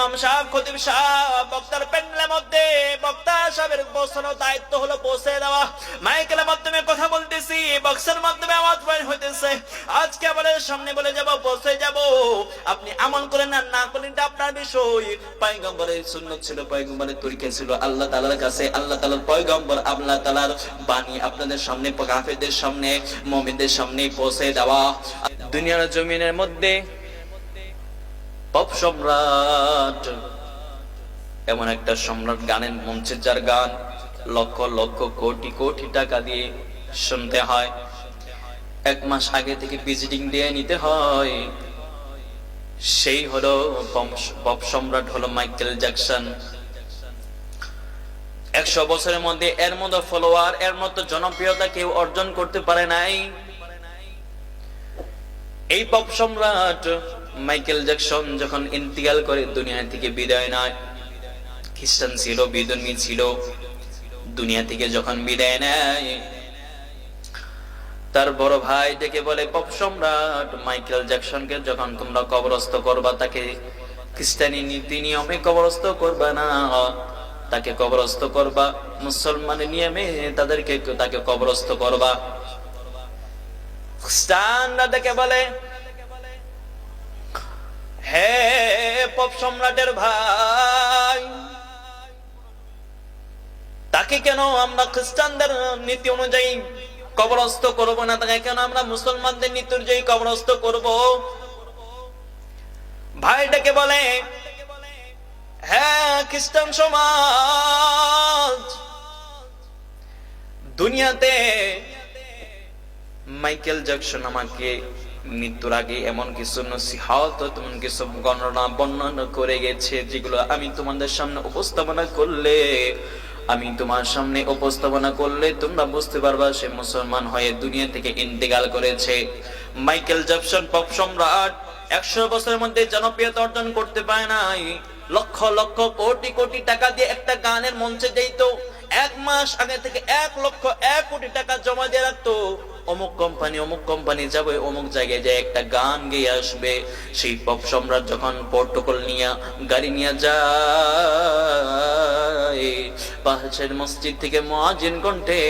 ইমাম সাহেব, খতিব সাহেব, বক্তার প্যান্ডেলের মধ্যে বক্তা সাহেবের বসানোর দায়িত্ব হলো পৌঁছে দেওয়া। মাইকেলের মাধ্যমে কথা বলতেছি, বক্সের মাধ্যমে আওয়াজ বাইর হইতেছে। আজকে আমাদের সামনে বলে যাব পৌঁছে যাব। আপনি আমল করেন আর না করেন এটা আপনার বিষয়। পয়গম্বরের সুন্নত ছিল, পয়গম্বরের তরিকা ছিল আল্লাহ তাআলার কাছে, আল্লাহ তাআলার পয়গম্বর, আল্লাহ তাআলার বাণী আপনাদের সামনে, কাফেরদের সামনে, মুমিনদের সামনে পৌঁছে দেওয়া। দুনিয়ার জমিনের মধ্যে পপ সম্রাট। এমন একটা সম্রাট গানের মঞ্চে যার গান লক্ষ লক্ষ কোটি কোটি টাকা দিয়ে শুনতে হয়। এক মাস আগে থেকে ভিজিটিং দিয়ে নিতে হয়। সেই হলো পপ সম্রাট হলো মাইকেল জ্যাকসন একশো বছরের মধ্যে এর মতো ফলোয়ার এর মতো জনপ্রিয়তা কেউ অর্জন করতে পারে নাই। এই পপ সম্রাট মাইকেল জ্যাকসন যখন ইন্তিকাল করে দুনিয়া থেকে বিদায় নেয়, খ্রিস্টান ছিল বিধর্মী ছিল, দুনিয়া থেকে যখন বিদায় নেয়, তার বড় ভাই ডেকে বলে, পপ সম্রাট, মাইকেল জ্যাকসনকে যখন তোমরা কবরস্থ করবা, তাকে খ্রিস্টানি নীতি নিয়মে কবরস্থ করবা না, তাকে কবরস্থ করবা, মুসলমানের নিয়মে তাদেরকে তাকে কবরস্থ করবা। খ্রিস্টানরা ডেকে বলে হে পপ সম্রাটের ভাই, তাকে কেন আমরা খ্রিস্টানদের নীতি অনুযায়ী কবরস্থ করব না? তাকে কেন আমরা মুসলমানদের নীতি অনুযায়ী কবরস্থ করব? ভাইটাকে বলে হ্যাঁ খ্রিস্টান সমাজ, দুনিয়াতে মাইকেল জ্যাকসন আমাকে মৃত্যুর আগে এমন কিছু তেমন কিছু গণনা, বর্ণনা করে গেছে, যেগুলো আমি তোমাদের সামনে উপস্থাপনা করলে, আমি তোমার সামনে উপস্থাপনা করলে তোমরা বুঝতে পারবা সে মুসলমান হয়ে দুনিয়া থেকে ইন্তেকাল করেছে। মাইকেল জ্যাকসন, পপ সম্রাট, একশো বছরের মধ্যে জনপ্রিয়তা অর্জন করতে পারে নাই। লক্ষ লক্ষ, কোটি কোটি টাকা দিয়ে একটা গানের মঞ্চে যেত। এক মাস আগে থেকে এক লক্ষ, এক কোটি টাকা জমা দিয়ে রাখতো। অমুক কোম্পানি অমুক কোম্পানি যাবে, অমুক জায়গায় যে একটা গান গেয়ে আসবে। সেই পপ সম্রাট যখন প্রটোকল নিয়ে, গাড়ি নিয়ে যায় পাশের মসজিদ থেকে মুয়াজ্জিন কণ্ঠে,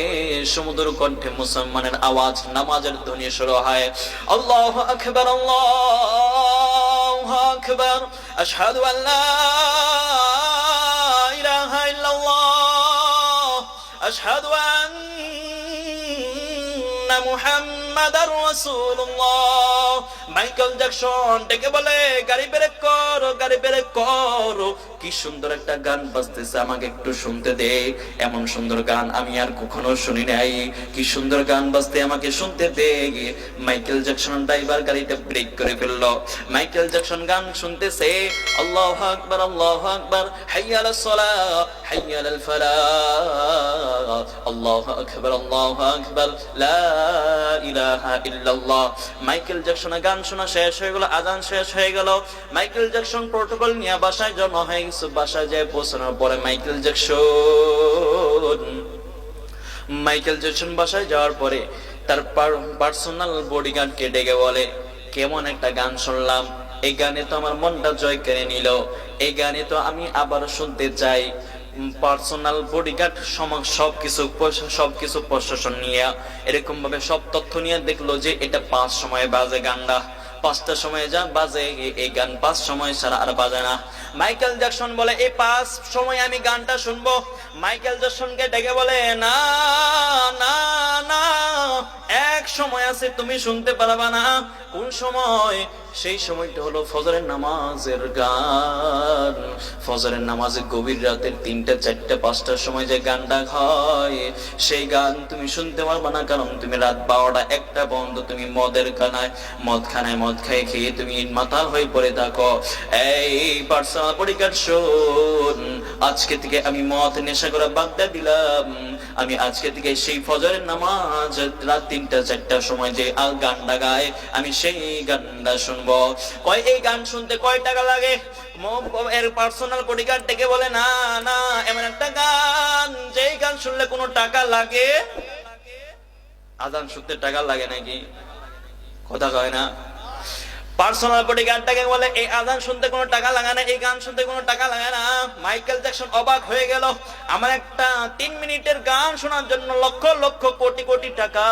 সমুদ্র কণ্ঠে মুসলমানের আওয়াজ, নামাজের ধ্বনি শুরু হয়। আল্লাহু আকবার আল্লাহু আকবার, আশহাদু আল্লা ইলাহা ইল্লাল্লাহ, আশহাদু আন্না মুহাম্মাদার রাসূলুল্লাহ। মাইকেল জ্যাকসন ডেকে বলে গাড়ি ব্রেক করো গাড়ি ব্রেক করো। কি সুন্দর একটা গান বাজতেছে, আমাকে একটু শুনতে দে। এমন সুন্দর গান আমি আর কখনো শুনি নাই। কি সুন্দর গান বাজতে আমাকে শুনতে দে। মাইকেল জ্যাকসন ড্রাইভার গাড়িটা ব্রেক করে ফেলল। মাইকেল জ্যাকসন গান শুনতেছে। আল্লাহু আকবার আল্লাহু আকবার। হাইয়া আলাস সালাহ হাইয়া আলাল ফালাহ আল্লাহু আকবার আল্লাহু আকবার। লা ইলাহা ইল্লাল্লাহ। মাইকেল জ্যাকসনের গান শোনা শেষ হয়ে গেল, আজান শেষ হয়ে গেল। মাইকেল জ্যাকসন প্রোটোকল নিয়ে বাসায় জমা হয়ে যায় পৌঁছানোর পরে মাইকেল জ্যাকসন মাইকেল জ্যাকসন বাসায় যাওয়ার পরে তার পার্সোনাল বডিগার্ডকে ডেকে বলে, কেমন একটা গান শুনলাম। এই গানে তো আমার মনটা জয় করে নিল। এই গানে তো আমি আবার শুনতে চাই। পার্সোনাল বডিগার্ড সমাজ সবকিছু সবকিছু প্রশাসন নিয়ে এরকম ভাবে সব তথ্য নিয়ে দেখল যে এটা পাঁচ সময় বাজে গানটা। পাঁচটার সময় যা বাজে এই গান পাঁচ সময় ছাড়া আর বাজে না। মাইকেল জ্যাকসন বলে এই পাঁচ সময় আমি গানটা শুনব। মাইকেল জ্যাকসনকে ডেকে বলে, না না না, এক সময় আছে, তুমি শুনতে পারবা না। কোন সময় সেই সময়টা হলো ফজরের নামাজের গান। ফজরের নামাজে গভীর রাতের তিনটা, চারটা, পাঁচটার সময় যে গানটা হয়, সেই গান তুমি শুনতে পারবা না, কারণ তুমি রাত বারোটা একটা বন্ধ তুমি মদের খানায়, মদ খানায় মদ খাই খেয়ে তুমি মাতাল হয়ে পড়ে থাকো। এই পার্সোনাল পরীক্ষার শোন, আজকে থেকে আমি মদ নেশা করে বাগদা দিলাম। আমি আজকে থেকে সেই ফজরের নামাজ রাত তিনটা চারটার সময় যে গানটা গায়, আমি সেই গানটা শুনব। কয় এই গান শুনতে কয় টাকা লাগে? এর পার্সোনাল বডিগার্ড ডেকে বলে, না না, এমন একটা গান, যেই গান শুনলে কোনো টাকা লাগে? আজান শুনতে টাকা লাগে নাকি? কথা কয় না? পার্সোনাল বডিগার্ডটাকে বলে, এই আদান শুনতে কোনো টাকা লাগে না এই গান শুনতে কোনো টাকা লাগে না। মাইকেল জ্যাকসন অবাক হয়ে গেল, আমার একটা তিন মিনিটের গান শোনার জন্য লক্ষ লক্ষ কোটি কোটি টাকা।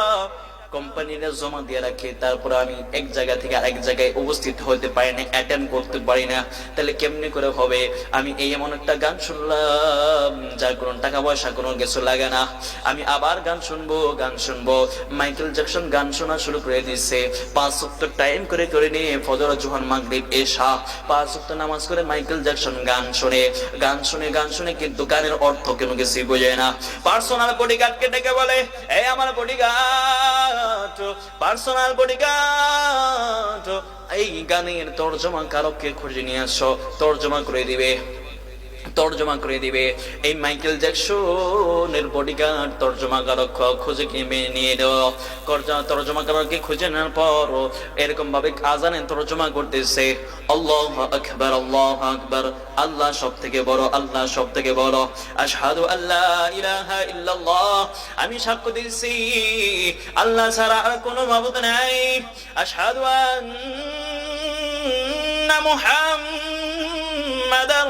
কোম্পানিরা জমা দিয়ে রাখে, তারপর আমি এক জায়গা থেকে আরেক জায়গায় উপস্থিত হতে পারি না অ্যাটেন্ড করতে পারি না। তাহলে কেমনি করে হবে? আমি এই এমন একটা গান শুনলাম, যার কোনো টাকা পয়সা, কোনো কিছু লাগে না। আমি আবার গান শুনব গান শুনব। মাইকেল জ্যাকসন গান শোনা শুরু করে দিচ্ছে পাঁচ সপ্তাহ টাইম করে করে নিয়ে ফজর জোহান মাগরিব এসা পাঁচ সপ্তাহ নামাজ করে মাইকেল জ্যাকসন গান শুনে। গান শুনে গান শুনে কিন্তু গানের অর্থ কোনো কিছুই বোঝে না। পার্সোনাল বডিগার্ডকে ডেকে বলে, এই আমার বডিগার্ড পার্সোনাল বডিগার্ড এই গানের তর্জমা কারককে খুঁজে নিয়ে আসো তর্জমা করে দিবে। তর্জমা করে দিবে। এই মাইকেল জ্যাকসনের বডিগার্ড তর্জমা কারক খুঁজে কিনে নিয়ে দেওয়া তর্জমা কারককে খুঁজে নেওয়ার পর এরকম ভাবে আজানে তর্জমা করতেছে। আল্লাহ আকবার আল্লাহ আকবার। আল্লাহ সব থেকে বড়, আল্লাহ সব থেকে বড়। আশহাদু আল্লাহ ইলাহা ইল্লাল্লাহ। আমি সাক্ষ্য দিচ্ছি আল্লাহ ছাড়া আর কোনো মাবুদ নাই। আশহাদু আন্না মুহাম্মাদার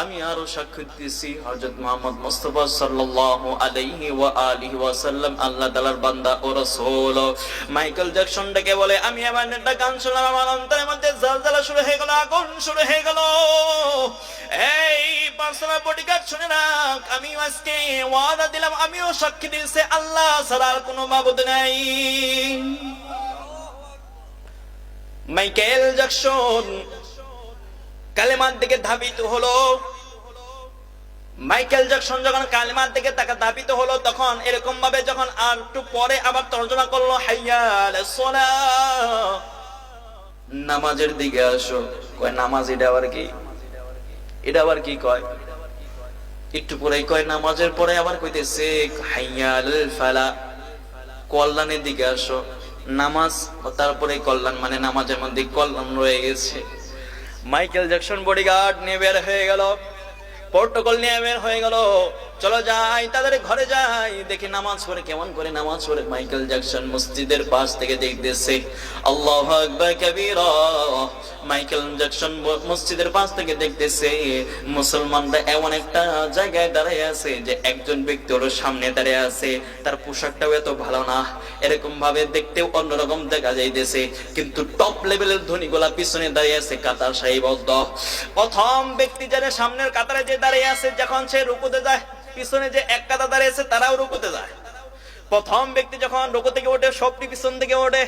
আমি আরও সাক্ষ্য সাল্লাল্লাহু আলাইহি ওয়া আলিহি ওয়া সাল্লাম আল্লাহ তাআলার বান্দা ও রাসূল। মাইকেল জ্যাকসন ডেকে বলে, আমি আমার একটা গান আমার অন্তরের মধ্যে শুরু হয়ে গেল, আগুন শুরু হয়ে গেল। এই শুনে আমি আজকে ওয়াদা দিলাম, আমিও সাক্ষী দিয়েছি, আল্লাহ ছাড়া আর কোনো মাবুদ নাই। মাইকেল জ্যাকসন কালেমার দিকে ধাবিত হলো। মাইকেল জ্যাকসন যখন কালেমার দিকে তাকে ধাবিত হলো, তখন এরকম ভাবে যখন আর একটু পরে আবার তর্জমা করল হাইয়াল নামাজের দিকে আসো। কয়, নামাজ এটা আবার কি? এটা আবার কি কয়? একটু পরে কয়, নামাজের পরে আবার কইতেছে হাইয়াল ফালা। কল্যাণের দিকে আসো। নামাজ, তারপরে কল্যাণ মানে নামাজের মধ্যে কল্যাণ রয়ে গেছে। মাইকেল জ্যাকসন বডিগার্ড নিয়ে বের হয়ে গেল। প্রোটোকল নিয়ে বের হয়ে গেল। চলো যাই, তাদের ঘরে যাই। দেখি নামাজ পড়ে কেমন করে নামাজ পড়ে। মাইকেল জ্যাকসন মসজিদের পাশ থেকে দেখতেছে, আল্লাহ আকবার কবিরা। মাইকেল জ্যাকসন মসজিদের পাশ থেকে দেখতেছে, মুসলমানরা এমন একটা জায়গায় দাঁড়িয়ে আছে যে একজন ব্যক্তি ওর সামনে দাঁড়িয়ে আছে। তার পোশাকটাও এত ভালো না। এরকম ভাবে দেখতেও অন্যরকম দেখা যাইতেছে, কিন্তু টপ লেভেলের ধনীগুলা পিছনে দাঁড়িয়ে আছে কাতার সাহিবদ্ধ প্রথম ব্যক্তি যারা সামনের কাতারে যে দাঁড়িয়ে আছে, যখন সে রুকুতে যায় পিছনে যে এক কাতা দাঁড়িয়ে আছে তারাও রুকুতে যায়। প্রথম ব্যক্তি যখন রুকু থেকে ওঠে, সবটি পিছন থেকে ওঠে।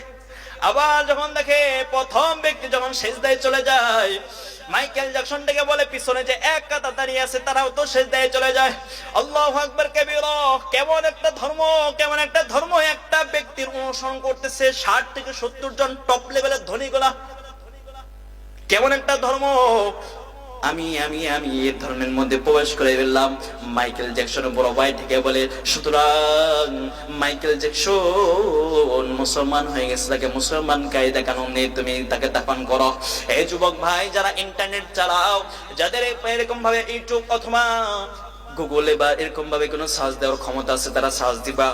আবার যখন দেখে প্রথম ব্যক্তি যখন শেষদায় চলে যায়, মাইকেল জ্যাকসন থেকে বলে, পিছনে যে এক কাতা দাঁড়িয়ে আছে, তারাও তো শেষদায় চলে যায়। আল্লাহ আকবর, কেবির কেমন একটা ধর্ম, কেমন একটা ধর্ম একটা ব্যক্তির অনুসরণ করতেছে। ষাট থেকে সত্তর জন টপ লেভেলের ধনীগুলা। কেমন একটা ধর্ম আমি আমি আমি এই ধর্মের মধ্যে প্রবেশ করে ফেললাম। মাইকেল জ্যাকসন বড় ভাই থেকে বলে, সুতরাং মাইকেল জ্যাকসন মুসলমান হয়ে গেছে, তাকে মুসলমান কায়দা কানুন নেই, তুমি তাকে দাফন করো। এই যুবক ভাই, যারা ইন্টারনেট চালাও, যাদের এরকম ভাবে ইউটিউব অথবা গুগলে বা এরকম ভাবে কোনো সার্চ দেওয়ার ক্ষমতা আছে, তারা সার্চ দিবা।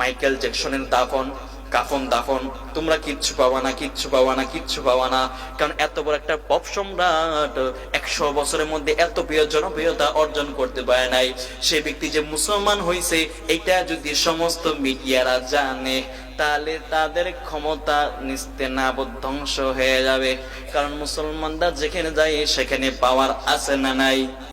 মাইকেল জ্যাকসনের দাফন কাফন দাফন, তোমরা কিচ্ছু পাবা না, কিচ্ছু পাবা না, কিচ্ছু পাবা না। কারণ এত বড় একটা পপ সম্রাট একশো বছরের মধ্যে এত প্রিয় জনপ্রিয়তা অর্জন করতে পারে নাই। সে ব্যক্তি যে মুসলমান হয়েছে এটা যদি সমস্ত মিডিয়ারা জানে, তাহলে তাদের ক্ষমতা নিস্তে না ধ্বংস হয়ে যাবে। কারণ মুসলমানরা যেখানে যায়, সেখানে পাওয়ার আছে না নাই।